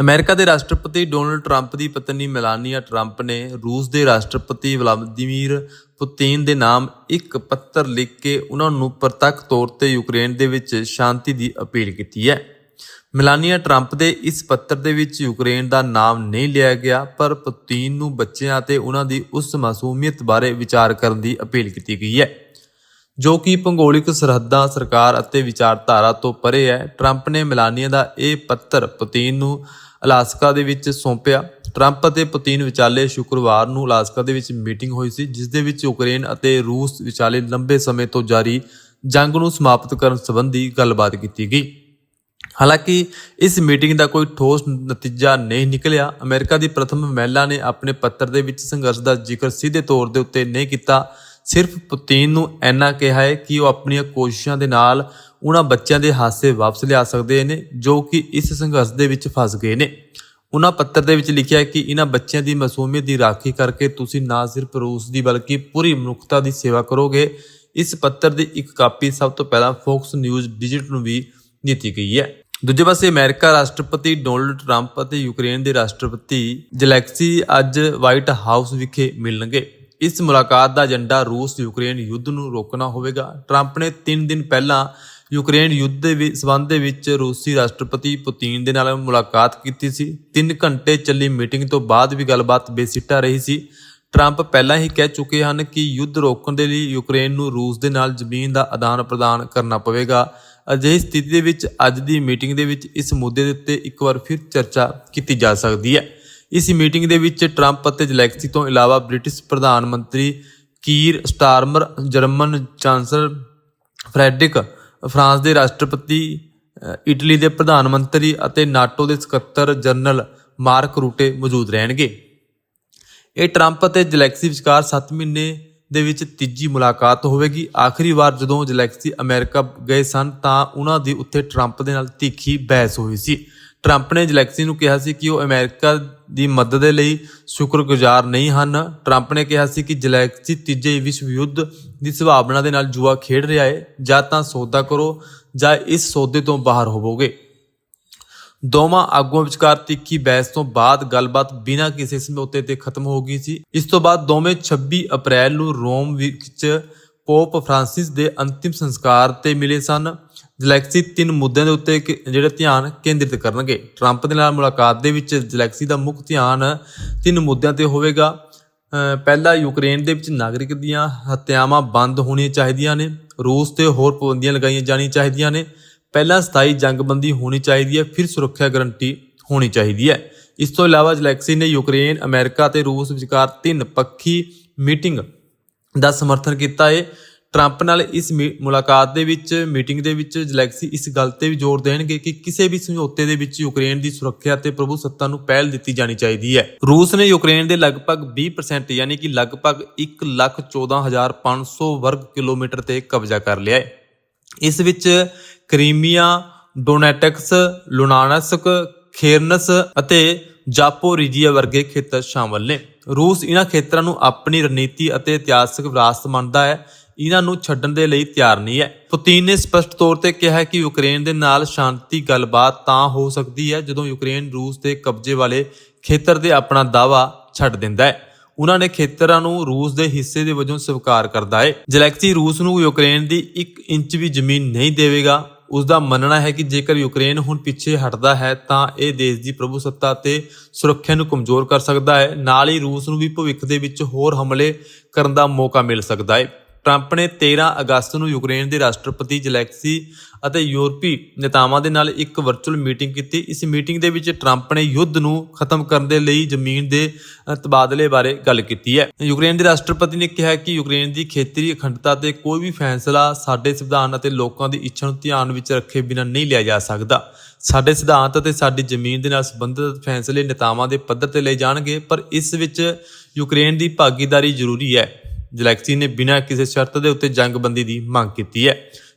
America ਦੇ ਰਾਸ਼ਟਰਪਤੀ Donald Trump ਦੀ ਪਤਨੀ ਮੈਲਾਨੀਆ ਟਰੰਪ ਨੇ ਰੂਸ ਦੇ ਰਾਸ਼ਟਰਪਤੀ ਵਲਾਦੀਮੀਰ ਪੁਤਿਨ ਦੇ ਨਾਮ ਇੱਕ ਪੱਤਰ ਲਿਖ ਕੇ ਉਹਨਾਂ ਨੂੰ ਪ੍ਰਤੱਖ ਤੌਰ ਤੇ ਯੂਕਰੇਨ ਦੇ ਵਿੱਚ ਸ਼ਾਂਤੀ ਦੀ ਅਪੀਲ ਕੀਤੀ ਹੈ। ਮੈਲਾਨੀਆ ਟਰੰਪ ਦੇ ਇਸ ਪੱਤਰ ਦੇ ਵਿੱਚ ਯੂਕਰੇਨ ਦਾ ਨਾਮ ਨਹੀਂ ਲਿਆ ਗਿਆ, ਪਰ ਪੁਤਿਨ ਨੂੰ ਬੱਚਿਆਂ ਅਤੇ ਉਹਨਾਂ ਦੀ ਉਸ ਮਾਸੂਮੀਅਤ ਬਾਰੇ ਵਿਚਾਰ ਕਰਨ ਦੀ ਅਪੀਲ ਕੀਤੀ ਗਈ ਹੈ। ਜੋ ਕਿ ਭੂਗੋਲਿਕ ਸਰਹੱਦਾਂ, ਸਰਕਾਰ ਅਤੇ ਵਿਚਾਰਧਾਰਾ ਤੋਂ ਪਰੇ ਹੈ। ਟਰੰਪ ਨੇ ਮੈਲਾਨੀਆ ਦਾ ਇਹ ਪੱਤਰ ਪੁਤਿਨ ਨੂੰ ਅਲਾਸਕਾ ਦੇ ਵਿੱਚ ਸੌਂਪਿਆ। ਟਰੰਪ ਅਤੇ ਪੁਤਿਨ ਵਿਚਾਲੇ ਸ਼ੁੱਕਰਵਾਰ ਨੂੰ ਅਲਾਸਕਾ ਦੇ ਵਿੱਚ ਮੀਟਿੰਗ ਹੋਈ ਸੀ, ਜਿਸ ਦੇ ਵਿੱਚ ਯੂਕਰੇਨ ਅਤੇ ਰੂਸ ਵਿਚਾਲੇ ਲੰਬੇ ਸਮੇਂ ਤੋਂ ਜਾਰੀ ਜੰਗ ਨੂੰ ਸਮਾਪਤ ਕਰਨ ਸੰਬੰਧੀ ਗੱਲਬਾਤ ਕੀਤੀ ਗਈ। ਹਾਲਾਂਕਿ, ਇਸ ਮੀਟਿੰਗ ਦਾ ਕੋਈ ਠੋਸ ਨਤੀਜਾ ਨਹੀਂ ਨਿਕਲਿਆ। ਅਮਰੀਕਾ ਦੀ ਪ੍ਰਥਮ ਮਹਿਲਾ ਨੇ ਆਪਣੇ ਪੱਤਰ ਦੇ ਵਿੱਚ ਸੰਘਰਸ਼ ਦਾ ਜ਼ਿਕਰ ਸਿੱਧੇ ਤੌਰ ਦੇ ਉੱਤੇ ਨਹੀਂ ਕੀਤਾ। ਸਿਰਫ ਪੁਤਿਨ ਨੂੰ ਐਨਾ ਕਿਹਾ ਹੈ ਕਿ ਉਹ ਆਪਣੀਆਂ ਕੋਸ਼ਿਸ਼ਾਂ ਦੇ ਨਾਲ ਉਹਨਾਂ ਬੱਚਿਆਂ ਦੇ ਹਾਸੇ ਵਾਪਸ ਲਿਆ ਸਕਦੇ ਨੇ, ਜੋ ਕਿ ਇਸ ਸੰਘਰਸ਼ ਦੇ ਵਿੱਚ ਫਸ ਗਏ ਨੇ। ਉਹਨਾਂ ਪੱਤਰ ਦੇ ਵਿੱਚ ਲਿਖਿਆ ਕਿ ਇਹਨਾਂ ਬੱਚਿਆਂ ਦੀ ਮਾਸੂਮੀਅਤ ਦੀ ਰਾਖੀ ਕਰਕੇ ਤੁਸੀਂ ਨਾ ਸਿਰਫ ਰੂਸ ਦੀ, ਬਲਕਿ ਪੂਰੀ ਮਨੁੱਖਤਾ ਦੀ ਸੇਵਾ ਕਰੋਗੇ। ਇਸ ਪੱਤਰ ਦੀ ਇੱਕ ਕਾਪੀ ਸਭ ਤੋਂ ਪਹਿਲਾਂ ਫੋਕਸ ਨਿਊਜ਼ ਡਿਜੀਟਲ ਨੂੰ ਵੀ ਦਿੱਤੀ ਗਈ ਹੈ। ਦੂਜੇ ਪਾਸੇ ਅਮਰੀਕਾ ਰਾਸ਼ਟਰਪਤੀ ਡੋਨਲਡ ਟਰੰਪ ਅਤੇ ਯੂਕਰੇਨ ਦੇ ਰਾਸ਼ਟਰਪਤੀ ਜਲੈਕਸੀ ਅੱਜ ਵਾਈਟ ਹਾਊਸ ਵਿਖੇ ਮਿਲਣਗੇ। ਇਸ ਮੁਲਾਕਾਤ ਦਾ ਏਜੰਡਾ ਰੂਸ ਯੂਕਰੇਨ ਯੁੱਧ ਨੂੰ ਰੋਕਣਾ ਹੋਵੇਗਾ। ਟਰੰਪ ਨੇ 3 ਦਿਨ ਪਹਿਲਾਂ ਯੂਕਰੇਨ ਯੁੱਧ ਦੇ ਵੀ- ਦੇ ਵਿੱਚ ਰੂਸੀ ਰਾਸ਼ਟਰਪਤੀ ਪੁਤਿਨ ਦੇ ਨਾਲ ਮੁਲਾਕਾਤ ਕੀਤੀ ਸੀ। 3 ਘੰਟੇ ਚੱਲੀ ਮੀਟਿੰਗ ਤੋਂ ਬਾਅਦ ਵੀ ਗੱਲਬਾਤ ਬੇਸਿੱਟਾ ਰਹੀ ਸੀ। ਟਰੰਪ ਪਹਿਲਾਂ ਹੀ ਕਹਿ ਚੁੱਕੇ ਹਨ ਕਿ ਯੁੱਧ ਰੋਕਣ ਦੇ ਲਈ ਯੂਕਰੇਨ ਨੂੰ ਰੂਸ ਦੇ ਨਾਲ ਜ਼ਮੀਨ ਦਾ ਆਦਾਨ ਪ੍ਰਦਾਨ ਕਰਨਾ ਪਵੇਗਾ। ਅਜਿਹੀ ਸਥਿਤੀ ਦੇ ਵਿੱਚ ਅੱਜ ਦੀ ਮੀਟਿੰਗ ਦੇ ਵਿੱਚ ਇਸ ਮੁੱਦੇ ਦੇ ਉੱਤੇ ਇੱਕ ਵਾਰ ਫਿਰ ਚਰਚਾ ਕੀਤੀ ਜਾ ਸਕਦੀ ਹੈ। ਇਸ ਮੀਟਿੰਗ ਦੇ ਵਿੱਚ ਟਰੰਪ ਅਤੇ ਜਲੈਕਸੀ ਤੋਂ ਇਲਾਵਾ ਬ੍ਰਿਟਿਸ਼ ਪ੍ਰਧਾਨ ਮੰਤਰੀ Keir Starmer, German chancellor Friedrich France ਦੇ ਰਾਸ਼ਟਰਪਤੀ ਇਟਲੀ ਦੇ ਪ੍ਰਧਾਨ ਮੰਤਰੀ ਅਤੇ ਨਾਟੋ ਦੇ ਸਕੱਤਰ ਜਨਰਲ ਮਾਰਕ ਰੂਟੇ ਮੌਜੂਦ ਰਹਿਣਗੇ। ਇਹ ਟਰੰਪ ਅਤੇ ਜਲੈਕਸੀ ਵਿਚਕਾਰ 7 ਮਹੀਨੇ ਦੇ ਵਿੱਚ ਤੀਜੀ ਮੁਲਾਕਾਤ ਹੋਵੇਗੀ। ਆਖਰੀ ਵਾਰ ਜਦੋਂ ਜਲੈਕਸੀ ਅਮਰੀਕਾ ਗਏ ਸਨ ਤਾਂ ਉਹਨਾਂ ਦੀ ਉੱਥੇ ਟਰੰਪ ਦੇ ਨਾਲ ਤਿੱਖੀ ਬਹਿਸ ਹੋਈ ਸੀ। ਟਰੰਪ ਨੇ ਜਲੈਕਸੀ ਨੂੰ ਕਿਹਾ ਸੀ ਕਿ ਉਹ ਅਮਰੀਕਾ ਦੀ ਮਦਦ ਦੇ ਲਈ ਸ਼ੁਕਰਗੁਜ਼ਾਰ ਨਹੀਂ ਹਨ। ਟਰੰਪ ਨੇ ਕਿਹਾ ਸੀ ਕਿ ਜਲੈਕਸੀ ਤੀਜੇ ਵਿਸ਼ਵ ਯੁੱਧ ਦੀ ਸੰਭਾਵਨਾ ਦੇ ਨਾਲ ਜੂਆ ਖੇਡ ਰਿਹਾ ਹੈ। ਜਾਂ ਤਾਂ ਸੌਦਾ ਕਰੋ ਜਾਂ ਇਸ ਸੌਦੇ ਤੋਂ ਬਾਹਰ ਹੋਵੋਗੇ। ਦੋਵਾਂ ਆਗੂਆਂ ਵਿਚਕਾਰ ਤਿੱਖੀ ਬਹਿਸ ਤੋਂ ਬਾਅਦ ਗੱਲਬਾਤ ਬਿਨਾਂ ਕਿਸੇ ਸਮਝੌਤੇ ਤੇ ਖਤਮ ਹੋ ਗਈ ਸੀ। ਇਸ ਤੋਂ ਬਾਅਦ ਦੋਵੇਂ 26 ਅਪ੍ਰੈਲ ਨੂੰ ਰੋਮ ਵਿੱਚ ਪੋਪ ਫ੍ਰਾਂਸਿਸ ਦੇ ਅੰਤਿਮ ਸੰਸਕਾਰ ਤੇ ਮਿਲੇ ਸਨ। ਜਲੈਕਸੀ ਤਿੰਨ ਮੁੱਦਿਆਂ ਦੇ ਉੱਤੇ ਕਿ- ਜਿਹੜੇ ਧਿਆਨ ਕੇਂਦਰਿਤ ਕਰਨਗੇ। ਟਰੰਪ ਦੇ ਨਾਲ ਮੁਲਾਕਾਤ ਦੇ ਵਿੱਚ ਜਲੈਕਸੀ ਦਾ ਮੁੱਖ ਧਿਆਨ ਤਿੰਨ ਮੁੱਦਿਆਂ ਤੇ ਹੋਵੇਗਾ। ਅਹ ਪਹਿਲਾ, ਯੂਕਰੇਨ ਦੇ ਵਿੱਚ ਨਾਗਰਿਕ ਦੀਆਂ ਹੱਤਿਆਵਾਂ ਬੰਦ ਹੋਣੀਆਂ ਚਾਹੀਦੀਆਂ ਨੇ। ਰੂਸ ਤੇ ਹੋਰ ਪਾਬੰਦੀਆਂ ਲਗਾਈਆਂ ਜਾਣੀਆਂ ਚਾਹੀਦੀਆਂ ਨੇ। ਪਹਿਲਾਂ ਸਥਾਈ ਜੰਗਬੰਦੀ ਹੋਣੀ ਚਾਹੀਦੀ ਹੈ, ਫਿਰ ਸੁਰੱਖਿਆ ਗਰੰਟੀ ਹੋਣੀ ਚਾਹੀਦੀ ਹੈ। ਇਸ ਤੋਂ ਇਲਾਵਾ ਜਲੈਕਸੀ ਨੇ ਯੂਕਰੇਨ, ਅਮਰੀਕਾ ਤੇ ਰੂਸ ਵਿਚਕਾਰ ਤਿੰਨ ਪੱਖੀ ਮੀਟਿੰਗ ਦਾ ਸਮਰਥਨ ਕੀਤਾ ਹੈ। ਟਰੰਪ ਨਾਲ ਇਸ ਮੀ- ਮੁਲਾਕਾਤ ਦੇ ਵਿੱਚ, ਮੀਟਿੰਗ ਦੇ ਵਿੱਚ ਜਲੈਕਸੀ ਇਸ ਗੱਲ ਤੇ ਵੀ ਜ਼ੋਰ ਦੇਣਗੇ ਕਿ ਕਿਸੇ ਵੀ ਸਮਝੌਤੇ ਦੇ ਵਿੱਚ ਯੂਕਰੇਨ ਦੀ ਸੁਰੱਖਿਆ ਤੇ ਪ੍ਰਭੂ ਸੱਤਾ ਨੂੰ ਪਹਿਲ ਦਿੱਤੀ ਜਾਣੀ ਚਾਹੀਦੀ ਹੈ। ਰੂਸ ਨੇ ਯੂਕਰੇਨ ਦੇ ਲਗਭਗ 20% ਯਾਨੀ ਕਿ ਲਗਭਗ 114500 ਵਰਗ ਕਿਲੋਮੀਟਰ ਤੇ ਕਬਜ਼ਾ ਕਰ ਲਿਆ ਹੈ। ਇਸ ਵਿੱਚ ਕਰੀਮੀਆ, ਡੋਨੈਟਕਸ, ਲੁਨਾਨਸਕ, ਖੇਰਨਸ ਅਤੇ ਜਾਪੋਰੀਜੀਆ ਵਰਗੇ ਖੇਤਰ ਸ਼ਾਮਲ ਨੇ। ਰੂਸ ਇਹਨਾਂ ਖੇਤਰਾਂ ਨੂੰ ਆਪਣੀ ਰਣਨੀਤੀ ਅਤੇ ਇਤਿਹਾਸਕ ਵਿਰਾਸਤ ਮੰਨਦਾ ਹੈ ਇਹਨਾਂ ਨੂੰ ਛੱਡਣ ਦੇ ਲਈ ਤਿਆਰ ਨਹੀਂ ਹੈ। ਪੁਤਿਨ ਨੇ ਸਪਸ਼ਟ ਤੌਰ ਤੇ ਕਿਹਾ ਕਿ ਯੂਕਰੇਨ ਦੇ ਨਾਲ ਸ਼ਾਂਤੀ ਗੱਲਬਾਤ ਤਾਂ ਹੋ ਸਕਦੀ ਹੈ ਜਦੋਂ ਯੂਕਰੇਨ ਰੂਸ ਦੇ ਕਬਜ਼ੇ ਵਾਲੇ ਖੇਤਰ ਤੇ ਆਪਣਾ ਦਾਅਵਾ ਛੱਡ ਦਿੰਦਾ ਹੈ। ਉਹਨਾਂ ਨੇ ਖੇਤਰਾਂ ਨੂੰ ਰੂਸ ਦੇ ਹਿੱਸੇ ਦੇ ਵਜੋਂ ਸਵੀਕਾਰ ਕਰਦਾ ਹੈ। ਜਲੈਕਸੀ ਰੂਸ ਨੂੰ ਯੂਕਰੇਨ ਦੀ 1 ਇੰਚ ਵੀ ਜ਼ਮੀਨ ਨਹੀਂ ਦੇਵੇਗਾ। ਉਸ ਦਾ ਮੰਨਣਾ ਹੈ ਕਿ ਜੇਕਰ ਯੂਕਰੇਨ ਹੁਣ ਪਿੱਛੇ ਹਟਦਾ ਹੈ ਤਾਂ ਇਹ ਦੇਸ਼ ਦੀ ਪ੍ਰਭੂਸੱਤਾ ਤੇ ਸੁਰੱਖਿਆ ਨੂੰ ਕਮਜ਼ੋਰ ਕਰ ਸਕਦਾ ਹੈ। ਨਾਲ ਹੀ ਰੂਸ ਨੂੰ ਵੀ ਭਵਿੱਖ ਦੇ ਵਿੱਚ ਹੋਰ ਹਮਲੇ ਕਰਨ ਦਾ ਮੌਕਾ ਮਿਲ ਸਕਦਾ ਹੈ। ਟਰੰਪ ਨੇ 13 ਅਗਸਤ ਨੂੰ ਯੂਕਰੇਨ ਦੇ ਰਾਸ਼ਟਰਪਤੀ ਜ਼ੈਲੈਂਸਕੀ ਅਤੇ ਯੂਰਪੀ ਨੇਤਾਵਾਂ ਦੇ ਨਾਲ ਇੱਕ ਵਰਚੁਅਲ ਮੀਟਿੰਗ ਕੀਤੀ। ਇਸ ਮੀਟਿੰਗ ਦੇ ਵਿੱਚ ਟਰੰਪ ਨੇ ਯੁੱਧ ਨੂੰ ਖਤਮ ਕਰਨ ਦੇ ਲਈ ਜ਼ਮੀਨ ਦੇ ਤਬਾਦਲੇ ਬਾਰੇ ਗੱਲ ਕੀਤੀ ਹੈ। ਯੂਕਰੇਨ ਦੇ ਰਾਸ਼ਟਰਪਤੀ ਨੇ ਕਿਹਾ ਕਿ ਯੂਕਰੇਨ ਦੀ ਖੇਤਰੀ ਅਖੰਡਤਾ ਤੇ ਕੋਈ ਵੀ ਫੈਸਲਾ ਸਾਡੇ ਸੰਵਿਧਾਨ ਅਤੇ ਲੋਕਾਂ ਦੀ ਇੱਛਾ ਨੂੰ ਧਿਆਨ ਵਿੱਚ ਰੱਖੇ ਬਿਨਾਂ ਨਹੀਂ ਲਿਆ ਜਾ ਸਕਦਾ। ਸਾਡੇ ਸਿਧਾਂਤ ਅਤੇ ਸਾਡੀ ਜ਼ਮੀਨ ਦੇ ਨਾਲ ਸੰਬੰਧਿਤ ਫੈਸਲੇ ਨੇਤਾਵਾਂ ਦੇ ਪੱਧਰ ਤੇ ਲਏ ਜਾਣਗੇ, ਪਰ ਇਸ ਵਿੱਚ ਯੂਕਰੇਨ ਦੀ ਭਾਗੀਦਾਰੀ ਜ਼ਰੂਰੀ ਹੈ। ਜਲੈਕਸੀ ਨੇ ਬਿਨਾਂ ਕਿਸੇ ਸ਼ਰਤ ਦੇ ਉੱਤੇ ਜੰਗਬੰਦੀ ਦੀ ਮੰਗ ਕੀਤੀ ਹੈ।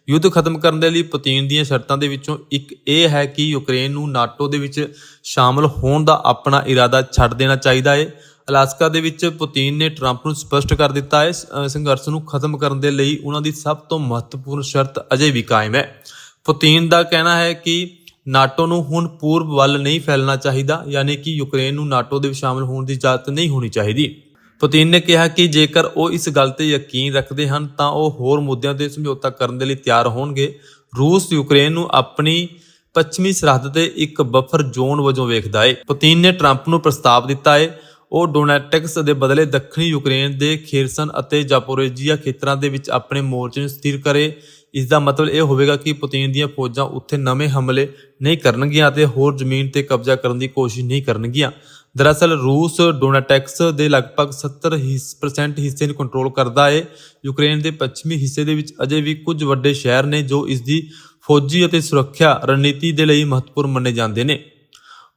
ਯੁੱਧ ਖਤਮ ਕਰਨ ਦੇ ਲਈ ਪੁਤਿਨ ਦੀਆਂ ਸ਼ਰਤਾਂ ਦੇ ਵਿੱਚੋਂ ਇੱਕ ਇਹ ਹੈ ਕਿ ਯੂਕਰੇਨ ਨੂੰ ਨਾਟੋ ਦੇ ਵਿੱਚ ਸ਼ਾਮਲ ਹੋਣ ਦਾ ਆਪਣਾ ਇਰਾਦਾ ਛੱਡ ਦੇਣਾ ਚਾਹੀਦਾ ਹੈ। ਅਲਾਸਕਾ ਦੇ ਵਿੱਚ ਪੁਤਿਨ ਨੇ ਟਰੰਪ ਨੂੰ ਸਪਸ਼ਟ ਕਰ ਦਿੱਤਾ ਹੈ ਸੰਘਰਸ਼ ਨੂੰ ਖਤਮ ਕਰਨ ਦੇ ਲਈ ਉਹਨਾਂ ਦੀ ਸਭ ਤੋਂ ਮਹੱਤਵਪੂਰਨ ਸ਼ਰਤ ਅਜੇ ਵੀ ਕਾਇਮ ਹੈ। ਪੁਤਿਨ ਦਾ ਕਹਿਣਾ ਹੈ ਕਿ ਨਾਟੋ ਨੂੰ ਹੁਣ ਪੂਰਬ ਵੱਲ ਨਹੀਂ ਫੈਲਣਾ ਚਾਹੀਦਾ, ਯਾਨੀ ਕਿ ਯੂਕਰੇਨ ਨੂੰ ਨਾਟੋ ਦੇ ਵਿੱਚ ਸ਼ਾਮਲ ਹੋਣ ਦੀ ਇਜਾਜ਼ਤ ਨਹੀਂ ਹੋਣੀ ਚਾਹੀਦੀ। ਪੁਤਿਨ ਨੇ ਕਿਹਾ ਕਿ ਜੇਕਰ ਉਹ ਇਸ ਗੱਲ ਤੇ ਯਕੀਨ ਰੱਖਦੇ ਹਨ, ਤਾਂ ਉਹ ਹੋਰ ਮੁੱਦਿਆਂ ਤੇ ਸਮਝੌਤਾ ਕਰਨ ਦੇ ਲਈ ਤਿਆਰ ਹੋਣਗੇ। ਰੂਸ, ਯੂਕਰੇਨ ਨੂੰ ਆਪਣੀ ਪੱਛਮੀ ਸਰਹੱਦ ਤੇ ਇੱਕ ਬਫਰ ਜ਼ੋਨ ਵਜੋਂ ਵੇਖਦਾ ਹੈ ਪੁਤਿਨ ਨੇ ਟਰੰਪ ਨੂੰ ਪ੍ਰਸਤਾਵ ਦਿੱਤਾ ਹੈ ਉਹ ਡੋਨੈਟਿਕਸ ਦੇ ਬਦਲੇ ਦੱਖਣੀ ਯੂਕਰੇਨ ਦੇ ਖੇਰਸਨ ਅਤੇ ਜਾਪੋਰੇਜੀਆ ਖੇਤਰਾਂ ਦੇ ਵਿੱਚ ਆਪਣੇ ਮੋਰਚੇ ਨੂੰ ਸਥਿਰ ਕਰੇ। ਇਸ ਦਾ ਮਤਲਬ ਇਹ ਹੋਵੇਗਾ ਕਿ ਪੁਤਿਨ ਦੀਆਂ ਫੌਜਾਂ ਉੱਥੇ ਨਵੇਂ ਹਮਲੇ ਨਹੀਂ ਕਰਨਗੀਆਂ ਅਤੇ ਹੋਰ ਜ਼ਮੀਨ ਤੇ ਕਬਜ਼ਾ ਕਰਨ ਦੀ ਕੋਸ਼ਿਸ਼ ਨਹੀਂ ਕਰਨਗੀਆਂ। ਦਰਅਸਲ ਰੂਸ ਡੋਨੈਟਿਕਸ ਦੇ ਲਗਭਗ 70% ਹਿੱਸੇ ਨੂੰ ਕੰਟਰੋਲ ਕਰਦਾ ਹੈ ਯੂਕਰੇਨ ਦੇ ਪੱਛਮੀ ਹਿੱਸੇ ਦੇ ਵਿੱਚ ਅਜੇ ਵੀ ਕੁਝ ਵੱਡੇ ਸ਼ਹਿਰ ਨੇ ਜੋ ਇਸ ਦੀ ਫੌਜੀ ਅਤੇ ਸੁਰੱਖਿਆ ਰਣਨੀਤੀ ਦੇ ਲਈ ਮਹੱਤਵਪੂਰਨ ਮੰਨੇ ਜਾਂਦੇ ਨੇ।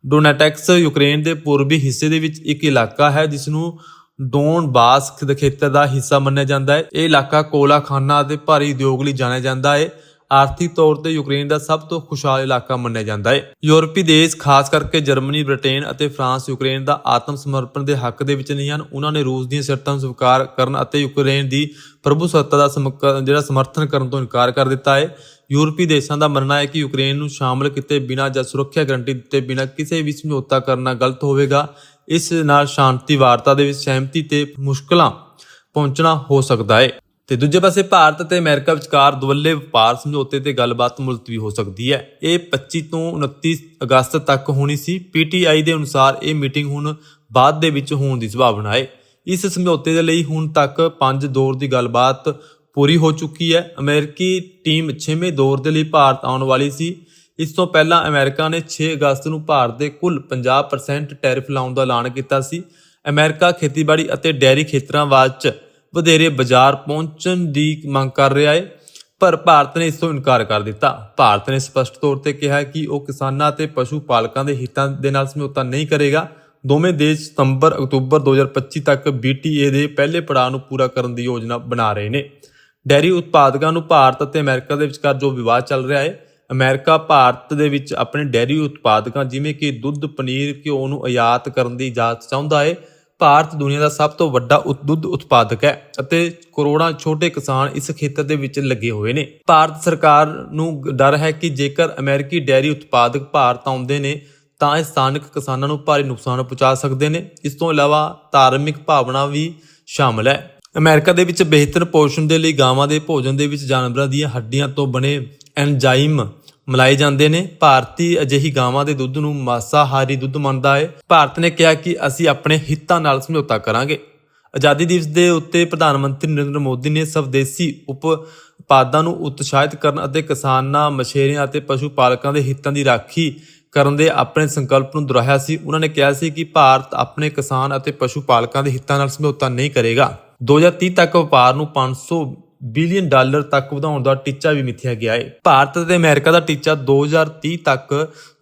ਡੋਨਾਟੈਕਸ ਯੂਕਰੇਨ ਦੇ ਪੂਰਬੀ ਹਿੱਸੇ ਦੇ ਵਿੱਚ ਇੱਕ ਇਲਾਕਾ ਹੈ, ਜਿਸ ਨੂੰ ਡੋਨਬਾਸ ਦੇ ਖੇਤਰ ਦਾ ਹਿੱਸਾ ਮੰਨਿਆ ਜਾਂਦਾ ਹੈ ਇਹ ਇਲਾਕਾ ਕੋਲਾ ਖਾਨਾ ਅਤੇ ਭਾਰੀ ਉਦਯੋਗ ਲਈ ਜਾਣਿਆ ਜਾਂਦਾ ਹੈ ਆਰਥਿਕ ਤੌਰ ਤੇ ਯੂਕਰੇਨ ਦਾ ਸਭ ਤੋਂ ਖੁਸ਼ਹਾਲ ਇਲਾਕਾ ਮੰਨਿਆ ਜਾਂਦਾ ਹੈ। ਯੂਰਪੀ ਦੇਸ਼, ਖਾਸ ਕਰਕੇ ਜਰਮਨੀ, ਬ੍ਰਿਟੇਨ ਅਤੇ ਫਰਾਂਸ, ਯੂਕਰੇਨ ਦਾ ਆਤਮ ਸਮਰਪਣ ਦੇ ਹੱਕ ਦੇ ਵਿੱਚ ਨਹੀਂ ਹਨ। ਉਹਨਾਂ ਨੇ ਰੂਸ ਦੀਆਂ ਸ਼ਰਤਾਂ ਨੂੰ ਸਵੀਕਾਰ ਕਰਨ ਅਤੇ ਯੂਕਰੇਨ ਦੀ ਪ੍ਰਭੂ ਸੱਤਾ ਦਾ ਸਮਕ- ਜਿਹੜਾ ਸਮਰਥਨ ਕਰਨ ਤੋਂ ਇਨਕਾਰ ਕਰ ਦਿੱਤਾ ਹੈ। ਯੂਰਪੀ ਦੇਸ਼ਾਂ ਦਾ ਮੰਨਣਾ ਹੈ ਕਿ ਯੂਕਰੇਨ ਨੂੰ ਸ਼ਾਮਲ ਕੀਤੇ ਬਿਨਾਂ ਜਾਂ ਸੁਰੱਖਿਆ ਗਰੰਟੀ ਦਿੱਤੇ ਬਿਨਾਂ ਕਿਸੇ ਵੀ ਸਮਝੌਤਾ ਕਰਨਾ ਗਲਤ ਹੋਵੇਗਾ। ਇਸ ਨਾਲ ਸ਼ਾਂਤੀ, ਵਾਰਤਾ ਦੇ ਵਿੱਚ ਸਹਿਮਤੀ ਤੇ ਮੁਸ਼ਕਲਾਂ ਪਹੁੰਚਣਾ ਹੋ ਸਕਦਾ ਹੈ। ਤੇ ਦੂਜੇ ਪਾਸੇ ਭਾਰਤ ਅਤੇ ਅਮਰੀਕਾ ਵਿਚਕਾਰ ਦੁਵੱਲੇ ਵਪਾਰ ਸਮਝੌਤੇ ਤੇ ਗੱਲਬਾਤ ਮੁਲਤਵੀ ਹੋ ਸਕਦੀ ਹੈ। ਇਹ 25 ਤੋਂ 29 ਅਗਸਤ ਤੱਕ ਹੋਣੀ ਸੀ। ਪੀਟੀਆਈ ਦੇ ਅਨੁਸਾਰ ਇਹ ਮੀਟਿੰਗ ਹੁਣ ਬਾਅਦ ਦੇ ਵਿੱਚ ਹੋਣ ਦੀ ਸੰਭਾਵਨਾ ਹੈ। ਇਸ ਸਮਝੌਤੇ ਦੇ ਲਈ ਹੁਣ ਤੱਕ ਪੰਜ ਦੌਰ ਦੀ ਗੱਲਬਾਤ ਪੂਰੀ ਹੋ ਚੁੱਕੀ ਹੈ। ਅਮਰੀਕੀ ਟੀਮ 6ਵੇਂ ਦੌਰ ਦੇ ਲਈ ਭਾਰਤ ਆਉਣ ਵਾਲੀ ਸੀ। ਇਸ ਤੋਂ ਪਹਿਲਾਂ ਅਮਰੀਕਾ ਨੇ 6 ਅਗਸਤ ਨੂੰ ਭਾਰਤ ਦੇ ਕੁੱਲ 50% ਟੈਰਿਫ ਲਾਉਣ ਦਾ ਐਲਾਨ ਕੀਤਾ ਸੀ। ਅਮਰੀਕਾ ਖੇਤੀਬਾੜੀ ਅਤੇ ਡੈਰੀ ਖੇਤਰਾਂ ਵਿੱਚ ਵਧੇਰੇ ਬਾਜ਼ਾਰ ਪਹੁੰਚਣ ਦੀ ਮੰਗ ਕਰ ਰਿਹਾ ਹੈ ਪਰ ਭਾਰਤ ਨੇ ਇਸ ਤੋਂ ਇਨਕਾਰ ਕਰ ਦਿੱਤਾ। ਭਾਰਤ ਨੇ ਸਪਸ਼ਟ ਤੌਰ ਤੇ ਕਿਹਾ ਕਿ ਉਹ ਕਿਸਾਨਾਂ ਅਤੇ ਪਸ਼ੂ ਪਾਲਕਾਂ ਦੇ ਹਿੱਤਾਂ ਦੇ ਨਾਲ ਸਮਝੌਤਾ ਨਹੀਂ ਕਰੇਗਾ। ਦੋਵੇਂ ਦੇਸ਼ ਸਤੰਬਰ ਅਕਤੂਬਰ 2025 ਤੱਕ BTA ਦੇ ਪਹਿਲੇ ਪੜਾਅ ਨੂੰ ਪੂਰਾ ਕਰਨ ਦੀ ਯੋਜਨਾ ਬਣਾ ਰਹੇ ਨੇ। ਡੈਰੀ ਉਤਪਾਦਕਾਂ ਨੂੰ ਭਾਰਤ ਅਤੇ ਅਮਰੀਕਾ ਦੇ ਵਿਚਕਾਰ ਜੋ ਵਿਵਾਦ ਚੱਲ ਰਿਹਾ ਹੈ ਅਮਰੀਕਾ ਭਾਰਤ ਦੇ ਵਿੱਚ ਆਪਣੇ ਡੈਰੀ ਉਤਪਾਦਕਾਂ ਜਿਵੇਂ ਕਿ ਦੁੱਧ, ਪਨੀਰ, ਘਿਓ ਨੂੰ ਆਯਾਤ ਕਰਨ ਦੀ ਇਜਾਜ਼ਤ ਚਾਹੁੰਦਾ ਹੈ ਭਾਰਤ ਦੁਨੀਆ ਦਾ ਸਭ ਤੋਂ ਵੱਡਾ ਉਤ- ਦੁੱਧ ਉਤਪਾਦਕ ਹੈ ਅਤੇ ਕਰੋੜਾਂ ਛੋਟੇ ਕਿਸਾਨ ਇਸ ਖੇਤਰ ਦੇ ਵਿੱਚ ਲੱਗੇ ਹੋਏ ਨੇ। ਭਾਰਤ ਸਰਕਾਰ ਨੂੰ ਡਰ ਹੈ ਕਿ ਜੇਕਰ ਅਮਰੀਕੀ ਡੈਰੀ ਉਤਪਾਦਕ ਭਾਰਤ ਆਉਂਦੇ ਨੇ, ਤਾਂ ਇਹ ਸਥਾਨਕ ਕਿਸਾਨਾਂ ਨੂੰ ਭਾਰੀ ਨੁਕਸਾਨ ਪਹੁੰਚਾ ਸਕਦੇ ਨੇ। ਇਸ ਤੋਂ ਇਲਾਵਾ ਧਾਰਮਿਕ ਭਾਵਨਾ ਵੀ ਸ਼ਾਮਲ ਹੈ। ਅਮਰੀਕਾ ਦੇ ਵਿੱਚ ਬਿਹਤਰ ਪੋਸ਼ਣ ਦੇ ਲਈ ਗਾਵਾਂ ਦੇ ਭੋਜਨ ਦੇ ਵਿੱਚ ਜਾਨਵਰਾਂ ਦੀਆਂ ਹੱਡੀਆਂ ਤੋਂ ਬਣੇ ਐਨਜ਼ਾਈਮ ਮਿਲਾਏ ਜਾਂਦੇ ਨੇ। ਭਾਰਤੀ ਅਜਿਹੀ ਗਾਵਾਂ ਦੇ ਦੁੱਧ ਨੂੰ ਮਾਸਾਹਾਰੀ ਦੁੱਧ ਮੰਨਦਾ ਹੈ। ਭਾਰਤ ਨੇ ਕਿਹਾ ਕਿ ਅਸੀਂ ਆਪਣੇ ਹਿੱਤਾਂ ਨਾਲ ਸਮਝੌਤਾ ਕਰਾਂਗੇ। ਆਜ਼ਾਦੀ ਦਿਵਸ ਦੇ ਉੱਤੇ ਪ੍ਰਧਾਨ ਮੰਤਰੀ ਨਰਿੰਦਰ ਮੋਦੀ ਨੇ ਸਵਦੇਸੀ ਉਪ ਉਤਪਾਦਾਂ ਨੂੰ ਉਤਸ਼ਾਹਿਤ ਕਰਨ ਅਤੇ ਕਿਸਾਨਾਂ, ਮਛੇਰਿਆਂ ਅਤੇ ਪਸ਼ੂ ਪਾਲਕਾਂ ਦੇ ਹਿੱਤਾਂ ਦੀ ਰਾਖੀ ਕਰਨ ਦੇ ਆਪਣੇ ਸੰਕਲਪ ਨੂੰ ਦੁਹਰਾਇਆ ਸੀ। ਉਹਨਾਂ ਨੇ ਕਿਹਾ ਸੀ ਕਿ ਭਾਰਤ ਆਪਣੇ ਕਿਸਾਨ ਅਤੇ ਪਸ਼ੂ ਪਾਲਕਾਂ ਦੇ ਹਿੱਤਾਂ ਨਾਲ ਸਮਝੌਤਾ ਨਹੀਂ ਕਰੇਗਾ। 2030 ਤੱਕ ਵਪਾਰ ਨੂੰ 500 ਬਿਲੀਅਨ ਡਾਲਰ ਤੱਕ ਵਧਾਉਣ ਦਾ ਟੀਚਾ ਵੀ ਮਿੱਥਿਆ ਗਿਆ ਹੈ ਭਾਰਤ ਅਤੇ ਅਮਰੀਕਾ ਦਾ ਟੀਚਾ 2030 ਤੱਕ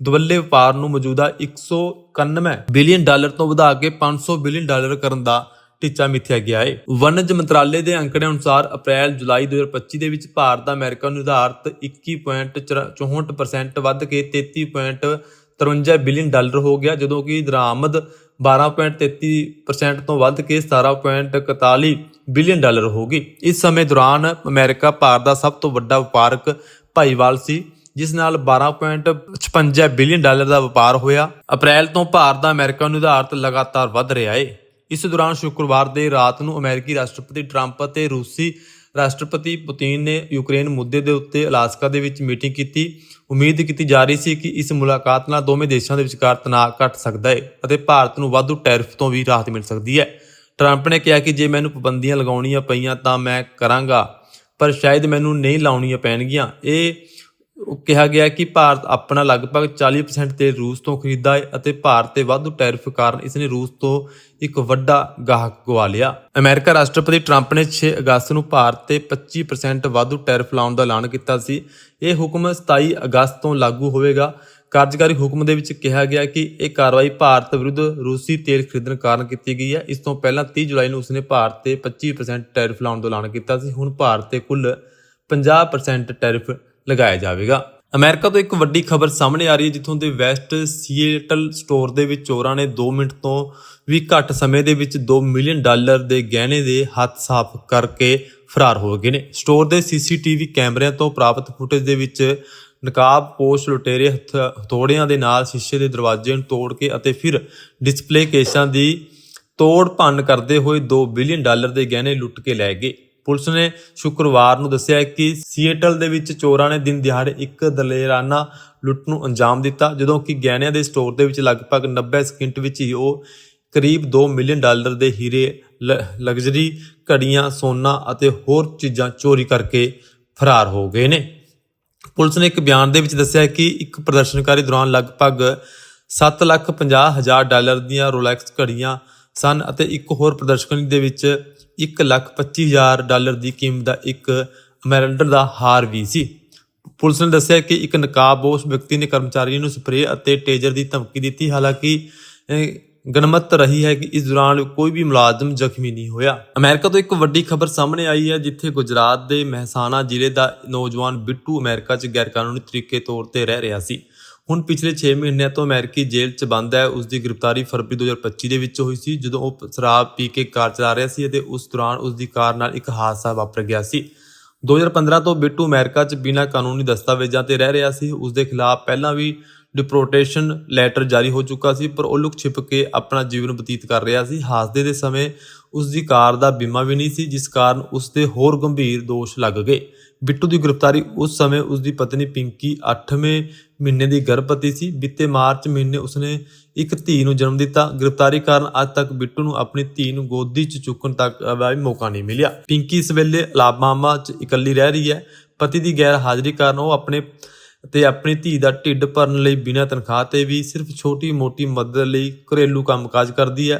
ਦੁਵੱਲੇ ਵਪਾਰ ਨੂੰ ਮੌਜੂਦਾ 191 ਬਿਲੀਅਨ ਡਾਲਰ ਤੋਂ ਵਧਾ ਕੇ 500 ਬਿਲੀਅਨ ਡਾਲਰ ਕਰਨ ਦਾ ਟੀਚਾ ਮਿਥਿਆ ਗਿਆ ਹੈ ਵਣਜ ਮੰਤਰਾਲੇ ਦੇ ਅੰਕੜਿਆਂ ਅਨੁਸਾਰ ਅਪ੍ਰੈਲ, ਜੁਲਾਈ 2025 ਦੇ ਵਿੱਚ ਭਾਰਤ ਦਾ ਅਮਰੀਕਾ ਨੂੰ ਨਿਰਧਾਰਤ 21.64% ਵੱਧ ਕੇ 33.53 ਬਿਲੀਅਨ ਡਾਲਰ ਹੋ ਗਿਆ, ਜਦੋਂ ਕਿ ਦਰਾਮਦ 12.33% ਤੋਂ ਵੱਧ ਕੇ 17.41 ਬਿਲੀਅਨ ਡਾਲਰ ਹੋ ਗਈ। ਇਸ ਸਮੇਂ ਦੌਰਾਨ ਅਮਰੀਕਾ ਭਾਰਤ ਦਾ ਸਭ ਤੋਂ ਵੱਡਾ ਵਪਾਰਕ ਭਾਈਵਾਲ ਸੀ, ਜਿਸ ਨਾਲ 12.56 ਬਿਲੀਅਨ ਡਾਲਰ ਦਾ ਵਪਾਰ ਹੋਇਆ। ਅਪ੍ਰੈਲ ਤੋਂ ਭਾਰਤ ਦਾ ਅਮਰੀਕਾ ਨੂੰ ਨਿਰਧਾਰਤ ਲਗਾਤਾਰ ਵੱਧ ਰਿਹਾ ਏ। ਇਸ ਦੌਰਾਨ ਸ਼ੁੱਕਰਵਾਰ ਦੇ ਰਾਤ ਨੂੰ ਅਮਰੀਕੀ ਰਾਸ਼ਟਰਪਤੀ ਟਰੰਪ ਅਤੇ ਰੂਸੀ ਰਾਸ਼ਟਰਪਤੀ ਪੁਤਿਨ ਨੇ ਯੂਕਰੇਨ ਮੁੱਦੇ ਦੇ ਉੱਤੇ ਅਲਾਸਕਾ ਦੇ ਵਿੱਚ ਮੀਟਿੰਗ ਕੀਤੀ। ਉਮੀਦ ਕੀਤੀ ਜਾ ਰਹੀ ਸੀ ਕਿ ਇਸ ਮੁਲਾਕਾਤ ਨਾਲ ਦੋਵੇਂ ਦੇਸ਼ਾਂ ਦੇ ਵਿਚਕਾਰ ਤਣਾਅ ਘਟ ਸਕਦਾ ਹੈ ਅਤੇ ਭਾਰਤ ਨੂੰ ਵਾਧੂ ਟੈਰਿਫ ਤੋਂ ਵੀ ਰਾਹਤ ਮਿਲ ਸਕਦੀ ਹੈ। ਟਰੰਪ ਨੇ ਕਿਹਾ ਕਿ ਜੇ ਮੈਨੂੰ ਪਾਬੰਦੀਆਂ ਲਗਾਉਣੀਆਂ ਪਈਆਂ ਤਾਂ ਮੈਂ ਕਰਾਂਗਾ, ਪਰ ਸ਼ਾਇਦ ਮੈਨੂੰ ਨਹੀਂ ਲਾਉਣੀਆਂ ਪੈਣਗੀਆਂ। ਇਹ ਕਿਹਾ ਗਿਆ ਕਿ ਭਾਰਤ ਆਪਣਾ ਲਗਭਗ 40% ਤੇਲ ਰੂਸ ਤੋਂ ਖਰੀਦਦਾ ਹੈ ਅਤੇ ਭਾਰਤ ਤੇ ਵਾਧੂ ਟੈਰਿਫ ਕਾਰਨ ਇਸ ਨੇ ਰੂਸ ਤੋਂ ਇੱਕ ਵੱਡਾ ਗਾਹਕ ਗਵਾ ਲਿਆ। ਅਮਰੀਕਾ ਰਾਸ਼ਟਰਪਤੀ ਟਰੰਪ ਨੇ 6 ਅਗਸਤ ਨੂੰ ਭਾਰਤ ਤੇ 25% ਵਾਧੂ ਟੈਰਿਫ ਲਾਉਣ ਦਾ ਐਲਾਨ ਕੀਤਾ ਸੀ। ਇਹ ਹੁਕਮ 27 ਅਗਸਤ ਤੋਂ ਲਾਗੂ ਹੋਵੇਗਾ। ਕਾਰਜਕਾਰੀ ਹੁਕਮ ਦੇ ਵਿੱਚ ਕਿਹਾ ਗਿਆ ਕਿ ਇਹ ਕਾਰਵਾਈ ਭਾਰਤ ਵਿਰੁੱਧ ਰੂਸੀ ਤੇਲ ਖਰੀਦਣ ਕਾਰਨ ਕੀਤੀ ਗਈ ਹੈ। ਇਸ ਤੋਂ ਪਹਿਲਾਂ 30 ਜੁਲਾਈ ਨੂੰ ਉਸਨੇ ਭਾਰਤ ਤੇ 25% ਟੈਰਿਫ ਲਾਉਣ ਦਾ ਐਲਾਨ ਕੀਤਾ ਸੀ। ਹੁਣ ਭਾਰਤ ਤੇ ਕੁੱਲ 50% ਟੈਰਿਫ ਲਗਾਇਆ ਜਾਵੇਗਾ। ਅਮਰੀਕਾ ਤੋਂ ਇੱਕ ਵੱਡੀ ਖਬਰ ਸਾਹਮਣੇ ਆ ਰਹੀ ਹੈ, ਜਿੱਥੋਂ ਦੇ ਵੈਸਟ ਸੀਏਟਲ ਸਟੋਰ ਦੇ ਵਿੱਚ ਚੋਰਾਂ ਨੇ 2 ਮਿੰਟ ਤੋਂ ਵੀ ਘੱਟ ਸਮੇਂ ਦੇ ਵਿੱਚ 2 ਮਿਲੀਅਨ ਡਾਲਰ ਦੇ ਗਹਿਣੇ ਦੇ ਹੱਥ ਸਾਫ਼ ਕਰਕੇ ਫਰਾਰ ਹੋ ਗਏ ਨੇ। ਸਟੋਰ ਦੇ ਸੀਸੀਟੀਵੀ ਕੈਮਰਿਆਂ ਤੋਂ ਪ੍ਰਾਪਤ ਫੁਟੇਜ ਦੇ ਵਿੱਚ ਨਕਾਬਪੋਸ਼ ਲੁਟੇਰੇ ਹਥ- ਹਥੌੜਿਆਂ ਦੇ ਨਾਲ ਸ਼ੀਸ਼ੇ ਦੇ ਦਰਵਾਜ਼ੇ ਨੂੰ ਤੋੜ ਕੇ ਅਤੇ ਫਿਰ ਡਿਸਪਲੇ ਕੇਸਾਂ ਦੀ ਤੋੜ ਭੰਨ ਕਰਦੇ ਹੋਏ 2 ਬਿਲੀਅਨ ਡਾਲਰ ਦੇ ਗਹਿਣੇ ਲੁੱਟ ਕੇ ਲੈ ਗਏ। ਪੁਲਿਸ ਨੇ ਸ਼ੁੱਕਰਵਾਰ ਨੂੰ ਦੱਸਿਆ ਕਿ ਸੀਏਟਲ ਦੇ ਵਿੱਚ ਚੋਰਾਂ ਨੇ ਦਿਨ ਦਿਹਾੜੇ ਇੱਕ ਦਲੇਰਾਨਾ ਲੁੱਟ ਨੂੰ ਅੰਜਾਮ ਦਿੱਤਾ, ਜਦੋਂ ਕਿ ਗਹਿਣਿਆਂ ਦੇ ਸਟੋਰ ਦੇ ਵਿੱਚ ਲਗਭਗ 90 ਸਕਿੰਟ ਵਿੱਚ ਹੀ ਉਹ ਕਰੀਬ 2 ਮਿਲੀਅਨ ਡਾਲਰ ਦੇ ਹੀਰੇ ਲਗਜ਼ਰੀ ਘੜੀਆਂ, ਸੋਨਾ ਅਤੇ ਹੋਰ ਚੀਜ਼ਾਂ ਚੋਰੀ ਕਰਕੇ ਫਰਾਰ ਹੋ ਗਏ ਨੇ। ਪੁਲਿਸ ਨੇ ਇੱਕ ਬਿਆਨ ਦੇ ਵਿੱਚ ਦੱਸਿਆ ਕਿ ਇੱਕ ਪ੍ਰਦਰਸ਼ਨਕਾਰੀ ਦੌਰਾਨ ਲਗਭਗ 7 ਲੱਖ 50 ਹਜ਼ਾਰ ਡਾਲਰ ਦੀਆਂ ਰੋਲੈਕਸ ਘੜੀਆਂ ਸਨ ਅਤੇ ਇੱਕ ਹੋਰ ਪ੍ਰਦਰਸ਼ਨੀ ਦੇ ਵਿੱਚ 1 ਲੱਖ 25 ਹਜ਼ਾਰ ਡਾਲਰ ਦੀ ਕੀਮਤ ਦਾ ਇੱਕ ਅਮੈਰਲਡ ਦਾ ਹਾਰ ਵੀ ਸੀ। ਪੁਲਿਸ ਨੇ ਦੱਸਿਆ ਕਿ ਇੱਕ ਨਕਾਬਪੋਸ਼ ਵਿਅਕਤੀ ਨੇ ਕਰਮਚਾਰੀ ਨੂੰ ਸਪਰੇਅ ਅਤੇ ਟੇਜਰ ਦੀ ਧਮਕੀ ਦਿੱਤੀ। ਹਾਲਾਂਕਿ ਗਨਮਤ ਰਹੀ ਹੈ ਕਿ ਇਸ ਦੌਰਾਨ ਕੋਈ ਵੀ ਮੁਲਾਜ਼ਮ ਜ਼ਖਮੀ ਨਹੀਂ ਹੋਇਆ। ਅਮਰੀਕਾ ਤੋਂ ਇੱਕ ਵੱਡੀ ਖਬਰ ਸਾਹਮਣੇ ਆਈ ਹੈ, ਜਿੱਥੇ ਗੁਜਰਾਤ ਦੇ ਮਹਿਸਾਣਾ ਜ਼ਿਲ੍ਹੇ ਦਾ ਨੌਜਵਾਨ ਬਿੱਟੂ ਅਮਰੀਕਾ 'ਚ ਗੈਰਕਾਨੂੰਨੀ ਤਰੀਕੇ ਤੌਰ ਤੇ ਰਹਿ ਰਿਹਾ ਸੀ। ਹੁਣ ਪਿਛਲੇ 6 ਮਹੀਨਿਆਂ ਤੋਂ ਅਮਰੀਕੀ ਜੇਲ੍ਹ 'ਚ ਬੰਦ ਹੈ। ਉਸ ਦੀ ਗ੍ਰਿਫਤਾਰੀ ਫਰਵਰੀ 2025 ਦੇ ਵਿੱਚ ਹੋਈ ਸੀ, ਜਦੋਂ ਉਹ ਸ਼ਰਾਬ ਪੀ ਕੇ ਕਾਰ ਚਲਾ ਰਿਹਾ ਸੀ ਅਤੇ ਉਸ ਦੌਰਾਨ ਉਸ ਦੀ ਕਾਰ ਨਾਲ ਇੱਕ ਹਾਦਸਾ ਵਾਪਰ ਗਿਆ ਸੀ। 2015 ਤੋਂ ਬਿੱਟੂ ਅਮਰੀਕਾ 'ਚ ਬਿਨਾਂ ਕਾਨੂੰਨੀ ਦਸਤਾਵੇਜ਼ਾਂ ਤੇ ਰਹਿ ਰਿਹਾ ਸੀ। ਉਸ ਦੇ ਖਿਲਾਫ ਪਹਿਲਾਂ ਵੀ ਡਿਪੋਰਟੇਸ਼ਨ ਲੈਟਰ ਜਾਰੀ ਹੋ ਚੁੱਕਾ ਸੀ, ਪਰ ਉਹ ਲੁਕ ਛਿਪ ਕੇ ਆਪਣਾ ਜੀਵਨ ਬਤੀਤ ਕਰ ਰਿਹਾ ਸੀ। ਹਾਦਸੇ ਦੇ ਸਮੇਂ ਉਸ ਦੀ ਕਾਰ ਦਾ ਬੀਮਾ ਵੀ ਨਹੀਂ ਸੀ, ਜਿਸ ਕਾਰਨ ਉਸ ਤੇ ਹੋਰ ਗੰਭੀਰ ਦੋਸ਼ ਲੱਗ ਗਏ। ਬਿੱਟੂ ਦੀ ਗ੍ਰਿਫਤਾਰੀ ਉਸ ਸਮੇਂ ਉਸ ਦੀ ਪਤਨੀ ਪਿੰਕੀ 8ਵੇਂ ਮਹੀਨੇ ਦੀ ਗਰਭਵਤੀ ਸੀ। ਬੀਤੇ ਮਾਰਚ ਮਹੀਨੇ ਉਸਨੇ ਇੱਕ ਧੀ ਨੂੰ ਜਨਮ ਦਿੱਤਾ। ਗ੍ਰਿਫਤਾਰੀ ਕਾਰਨ ਅੱਜ ਤੱਕ ਬਿੱਟੂ ਨੂੰ ਆਪਣੀ ਧੀ ਨੂੰ ਗੋਦੀ 'ਚ ਚੁੱਕਣ ਤੱਕ ਵੀ ਮੌਕਾ ਨਹੀਂ ਮਿਲਿਆ। ਪਿੰਕੀ ਇਸ ਵੇਲੇ ਅਲਾਬਾਮਾ 'ਚ ਇਕੱਲੀ ਰਹਿ ਰਹੀ ਹੈ। ਪਤੀ ਦੀ ਗੈਰ ਹਾਜ਼ਰੀ ਕਾਰਨ ਉਹ ਆਪਣੇ ਅਤੇ ਆਪਣੀ ਧੀ ਦਾ ਢਿੱਡ ਭਰਨ ਲਈ ਬਿਨਾਂ ਤਨਖਾਹ ਤੇ ਵੀ ਸਿਰਫ ਛੋਟੀ-ਮੋਟੀ ਮਦਦ ਲਈ ਘਰੇਲੂ ਕੰਮਕਾਜ ਕਰਦੀ ਹੈ।